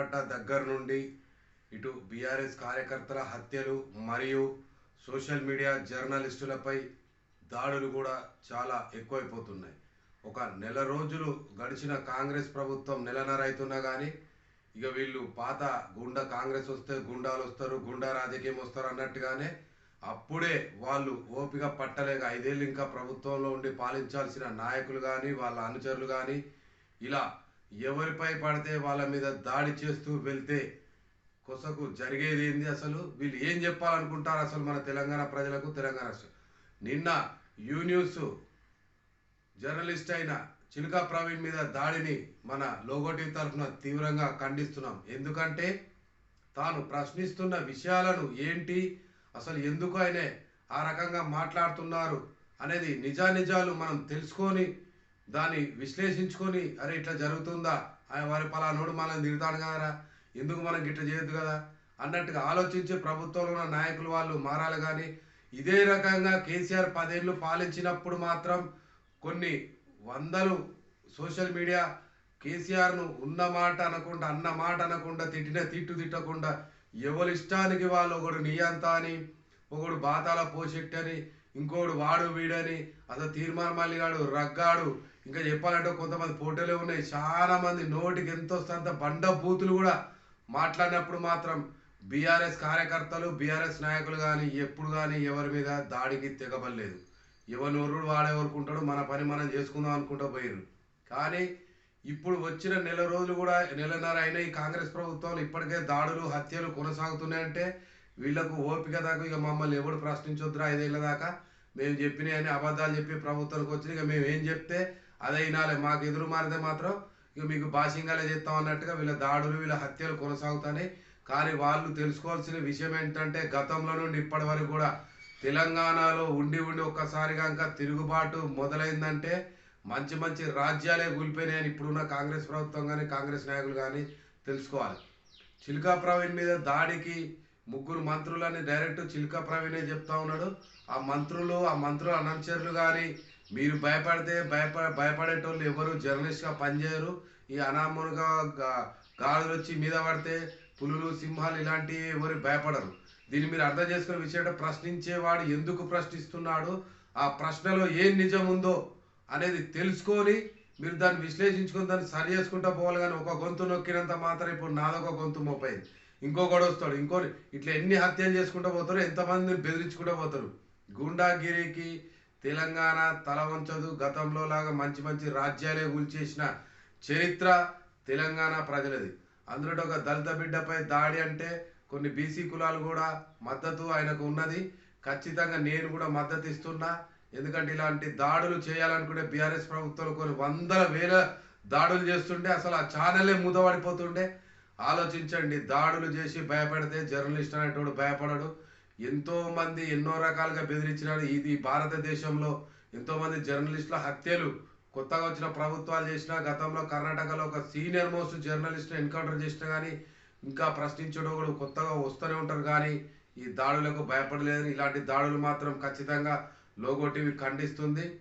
ఏర్పడ్డ దగ్గర నుండి ఇటు బీఆర్ఎస్ కార్యకర్తల హత్యలు మరియు సోషల్ మీడియా జర్నలిస్టులపై దాడులు కూడా చాలా ఎక్కువైపోతున్నాయి. ఒక నెల రోజులు గడిచిన కాంగ్రెస్ ప్రభుత్వం నెలన్నర అవుతున్నా కానీ ఇక వీళ్ళు పాత గుండా కాంగ్రెస్ వస్తే గుండాలు వస్తారు గుండా రాజకీయం వస్తారు అన్నట్టుగానే అప్పుడే వాళ్ళు ఓపిక పట్టలేక ఐదేళ్ళు ఇంకా ప్రభుత్వంలో ఉండి పాలించాల్సిన నాయకులు కానీ వాళ్ళ అనుచరులు కానీ ఇలా ఎవరిపై పడితే వాళ్ళ మీద దాడి చేస్తూ వెళ్తే కొసకు జరిగేది ఏంది అసలు? వీళ్ళు ఏం చెప్పాలనుకుంటారు అసలు మన తెలంగాణ ప్రజలకు? తెలంగాణ రాష్ట్రం. నిన్న యూ న్యూస్ జర్నలిస్ట్ అయిన చిలుకా ప్రవీణ్ మీద దాడిని మన లోగోటి తరఫున తీవ్రంగా ఖండిస్తున్నాం. ఎందుకంటే తాను ప్రశ్నిస్తున్న విషయాలను ఏంటి? అసలు ఎందుకు ఆయనే ఆ రకంగా మాట్లాడుతున్నారు అనేది నిజానిజాలు మనం తెలుసుకొని దాన్ని విశ్లేషించుకొని అరే ఇట్లా జరుగుతుందా? ఆయన వారి పలానోడు మనల్ని తిడతాడు కదరా? ఎందుకు మనం గిట్ట చేయొద్దు కదా? అన్నట్టుగా ఆలోచించి ప్రభుత్వంలో ఉన్న నాయకులు వాళ్ళు మారాలి కానీ ఇదే రకంగా కేసీఆర్ పదేళ్ళు పాలించినప్పుడు మాత్రం కొన్ని వందలు సోషల్ మీడియా కేసీఆర్ను ఉన్న మాట అనకుండా అన్న మాట అనకుండా తిట్టిన తిట్టు తిట్టకుండా ఎవరి ఇష్టానికి వాళ్ళు ఒకడు నియంత అని ఒకడు బాతాల పోషెట్టని అని ఇంకోడు వాడు వీడని అసలు తీర్మానం మల్లిగాడు రగ్గాడు. ఇంకా చెప్పాలంటే కొంతమంది ఫోటోలే ఉన్నాయి. చాలా మంది నోటికి ఎంత వస్తే అంత బండ బూతులు కూడా మాట్లాడినప్పుడు మాత్రం బీఆర్ఎస్ కార్యకర్తలు బీఆర్ఎస్ నాయకులు కానీ ఎప్పుడు కానీ ఎవరి మీద దాడికి తెగబడలేదు. ఎవరి నోరుడు వాడేవరుకుంటాడు మన పని మనం చేసుకుందాం అనుకుంటూ పోయారు కానీ ఇప్పుడు వచ్చిన నెల రోజులు కూడా నెలన్నర అయినా ఈ కాంగ్రెస్ ప్రభుత్వం ఇప్పటికే దాడులు హత్యలు కొనసాగుతున్నాయంటే వీళ్ళకు ఓపిక దాకా ఇక మమ్మల్ని ఎవడు ప్రశ్నించొద్దురా ఐదేళ్ళ దాకా? మేము చెప్పినాయని అబద్ధాలు చెప్పి ప్రభుత్వానికి వచ్చి ఇక మేము ఏం చెప్తే అదే వినాలి మాకు ఎదురు మారితే మాత్రం ఇక మీకు భాషింగాలే చేస్తాం అన్నట్టుగా వీళ్ళ దాడులు వీళ్ళ హత్యలు కొనసాగుతున్నాయి. కానీ వాళ్ళు తెలుసుకోవాల్సిన విషయం ఏంటంటే గతంలో నుండి ఇప్పటి వరకు కూడా తెలంగాణలో ఉండి ఉండి ఒక్కసారి కనుక తిరుగుబాటు మొదలైందంటే మంచి మంచి రాజ్యాలే కూలిపోయినాయని ఇప్పుడున్న కాంగ్రెస్ ప్రభుత్వం కానీ కాంగ్రెస్ నాయకులు కానీ తెలుసుకోవాలి. చిలుకా ప్రవీణ్ మీద దాడికి ముగ్గురు మంత్రులని డైరెక్ట్ చిలుకా ప్రవీణే చెప్తా ఉన్నాడు. ఆ మంత్రులు ఆ మంత్రుల అనంచరులు కానీ మీరు భయపడితే భయప భయపడేటోళ్ళు ఎవరు జర్నలిస్ట్గా పనిచేయరు. ఈ అనామనుగా గాడులు వచ్చి మీద పడితే పులులు సింహాలు ఇలాంటివి ఎవరు భయపడరు. దీన్ని మీరు అర్థం చేసుకునే విషయం అంటే ప్రశ్నించేవాడు ఎందుకు ప్రశ్నిస్తున్నాడు? ఆ ప్రశ్నలో ఏం నిజం ఉందో అనేది తెలుసుకొని మీరు దాన్ని విశ్లేషించుకొని దాన్ని సరి చేసుకుంటూ పోవాలి కానీ ఒక గొంతు నొక్కినంత మాత్రం ఇప్పుడు నాదొక గొంతు మోపోయింది ఇంకొకడు వస్తాడు ఇంకో ఇట్లా ఎన్ని హత్యలు చేసుకుంటూ పోతారు ఎంతమందిని బెదిరించుకుంటూ పోతారు. గుండాగిరికి తెలంగాణ తల వంచదు గతంలో లాగా మంచి మంచి రాజ్యాలే కూల్చేసిన చరిత్ర తెలంగాణ ప్రజలది. అందులో ఒక దళిత బిడ్డపై దాడి అంటే కొన్ని బీసీ కులాలు కూడా మద్దతు ఆయనకు ఉన్నది. ఖచ్చితంగా నేను కూడా మద్దతు ఇస్తున్నా. ఎందుకంటే ఇలాంటి దాడులు చేయాలనుకుంటే బీఆర్ఎస్ ప్రభుత్వం కొన్ని వందల వేల దాడులు చేస్తుంటే అసలు ఆ ఛానలే మూతపడిపోతుండే. ఆలోచించండి దాడులు చేసి భయపడితే జర్నలిస్ట్ అనేటోడు భయపడడు. ఎంతో మంది ఎన్నో రకాలుగా బెదిరించినారు. ఇది భారతదేశంలో ఎంతో మంది జర్నలిస్టుల హత్యలు. కొత్తగా వచ్చిన ప్రభుత్వాలు చేసిన గతంలో కర్ణాటకలో ఒక సీనియర్ మోస్ట్ జర్నలిస్ట్ ఎన్కౌంటర్ చేసినా కానీ ఇంకా ప్రశ్నించడం కూడా కొత్తగా వస్తూనే ఉంటారు. కానీ ఈ దాడులకు భయపడలేదు ఇలాంటి దాడులు మాత్రం ఖచ్చితంగా లోగో టీవీ ఖండిస్తుంది.